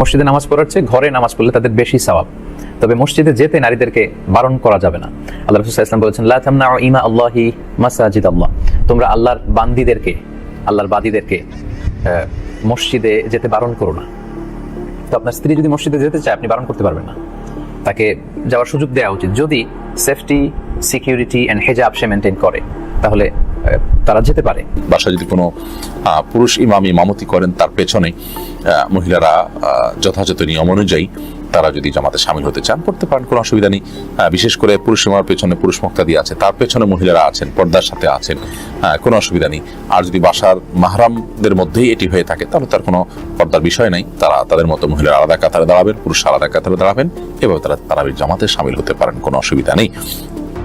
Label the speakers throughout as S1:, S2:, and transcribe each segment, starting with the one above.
S1: মসজিদে নামাজ পড়ার চেয়ে ঘরে নামাজ পড়লে তাদের বেশি সওয়াব। তবে মসজিদে যেতে নারীদেরকে বারণ করা যাবে না। আল্লাহ রসুল ইসলাম বলেছেন, লা তামনাউ ইমা আল্লাহি মাসাজিদ আল্লাহ তোমরা আল্লাহর বান্দিদেরকে, আল্লাহর বাদীদেরকে মসজিদে যেতে বারণ করো না। তো আপনার স্ত্রী যদি মসজিদে যেতে চায়, আপনি বারণ করতে পারবেন না। তাকে যাওয়ার সুযোগ দেওয়া উচিত। যদি সেফটি সিকিউরিটি অ্যান্ড হেজাব সে মেনটেন করে, তাহলে তারা যেতে পারে।
S2: বাসায় যদি কোনো পুরুষ ইমাম ইমামতি করেন, তার পেছনে মহিলারা যথাযথ নিয়ম অনুযায়ী তারা যদি জামাতে সামিল হতে চান, করতে পারেন, কোনো অসুবিধা নেই। বিশেষ করে পুরুষ ইমামের পেছনে পুরুষ মুক্তাদি আছে, তার পেছনে মহিলারা আছেন, পর্দার সাথে আছেন কোনো অসুবিধা নেই। আর যদি বাসার মাহরামদের মধ্যেই এটি হয়ে থাকে, তাহলে তার কোনো পর্দার বিষয় নাই। তারা তাদের মতো মহিলারা আলাদা কাতারে দাঁড়াবেন পুরুষ আলাদা কাতারে দাঁড়াবেন, এভাবে তারা তারাবির জামাতে সামিল হতে পারেন, কোনো অসুবিধা নেই।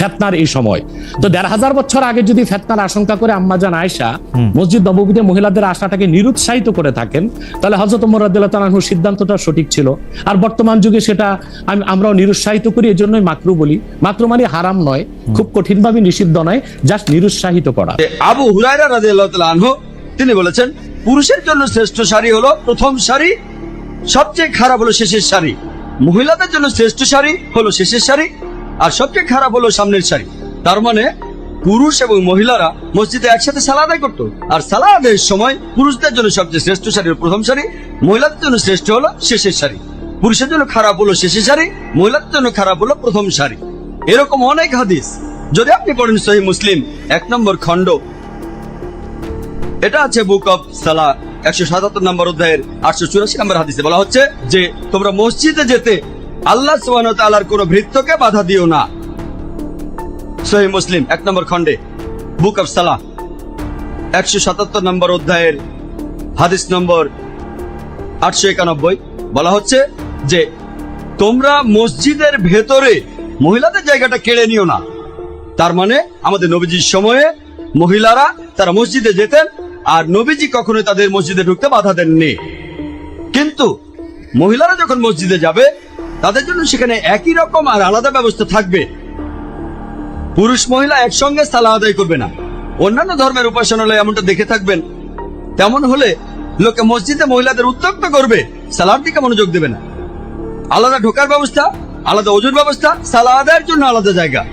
S3: ফেতনার এই সময়। তো দেড় হাজার বছর আগে যদি ফেতনার আশঙ্কা করে আম্মাজান আয়সা মসজিদ নববীতে মহিলাদের আশাটাকে নিরুৎসাহিত করে থাকেন তাহলে হজরত ওমর রাদিয়াল্লাহু তাআলার সিদ্ধান্তটা সঠিক ছিল। আর বর্তমান যুগে সেটা আমি আমরাও নিরুৎসাহিত করি এজন্যই মাকরু বলি। মাকরু মানে হারাম নয় খুব কঠিনভাবে নিষিদ্ধ নয় জাস্ট নিরুৎসাহিত করা।
S4: আবু হুরাইরা রাদিয়াল্লাহু তাআলা তিনি বলেছেন পুরুষের জন্য শ্রেষ্ঠ শাড়ি হলো প্রথম শাড়ি সবচেয়ে খারাপ হলো শেষের শাড়ি। মহিলাদের জন্য শ্রেষ্ঠ শাড়ি হলো শেষের শাড়ি আর সবচেয়ে খারাপ হলো সামনের শাড়ি তার মানে পুরুষ এবং মহিলারা মসজিদে একসাথে সালা আদায় করতো। আর সালা আদায়ের সময় পুরুষদের জন্য সবচেয়ে শ্রেষ্ঠ হলো প্রথম শাড়ি মহিলাদের জন্য শ্রেষ্ঠ হলো শেষের শাড়ি পুরুষের জন্য খারাপ হলো শেষের শাড়ি মহিলাদের জন্য খারাপ হলো প্রথম শাড়ি এরকম অনেক হাদিস। যদি আপনি পড়েন সহি মুসলিম, এক নম্বর খণ্ড। এটা আছে বুক অফ সালা একশো সাতাত্তর নম্বর অধ্যায়ের আটশো চুরাশি নম্বর হাদিসে বলা হচ্ছে যে, তোমরা মসজিদে যেতে আল্লাহ সুবাহ তালার কোন ভৃত্যকে বাধা দিও না। সহি মুসলিম, এক নম্বর খণ্ডে, বুক অফ সালা একশো সাতাত্তর নম্বর অধ্যায়ের হাদিস নম্বর আটশো একানব্বই, বলা হচ্ছে যে, তোমরা মসজিদের ভেতরে মহিলাদের জায়গাটা কেড়ে নিও না। তার মানে আমাদের নবীজির সময়ে মহিলারা তারা মসজিদে যেতেন, আর নবীজি কখনোই তাদের মসজিদে ঢুকতে বাধা দেননি। কিন্তু মহিলারা যখন মসজিদে যাবে তাদের জন্য সেখানে একই রকম আর আলাদা ব্যবস্থা থাকবে। পুরুষ মহিলা একসঙ্গে সালা আদায় করবে না। অন্যান্য ধর্মের উপাসনালয় এমনটা দেখে থাকবেন। তেমন হলে লোকে মসজিদে মহিলাদের উত্তক্ত করবে সালার দিকে মনোযোগ দেবে না। আলাদা ঢোকার ব্যবস্থা, আলাদা ওজুর ব্যবস্থা সালা আদায়ের জন্য আলাদা জায়গা।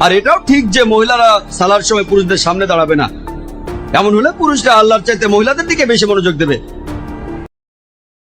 S4: আর এটাও ঠিক যে মহিলারা সালার সময় পুরুষদের সামনে দাঁড়াবে না। এমন হলে পুরুষরা আল্লাহর চাইতে মহিলাদের দিকে বেশি মনোযোগ দেবে।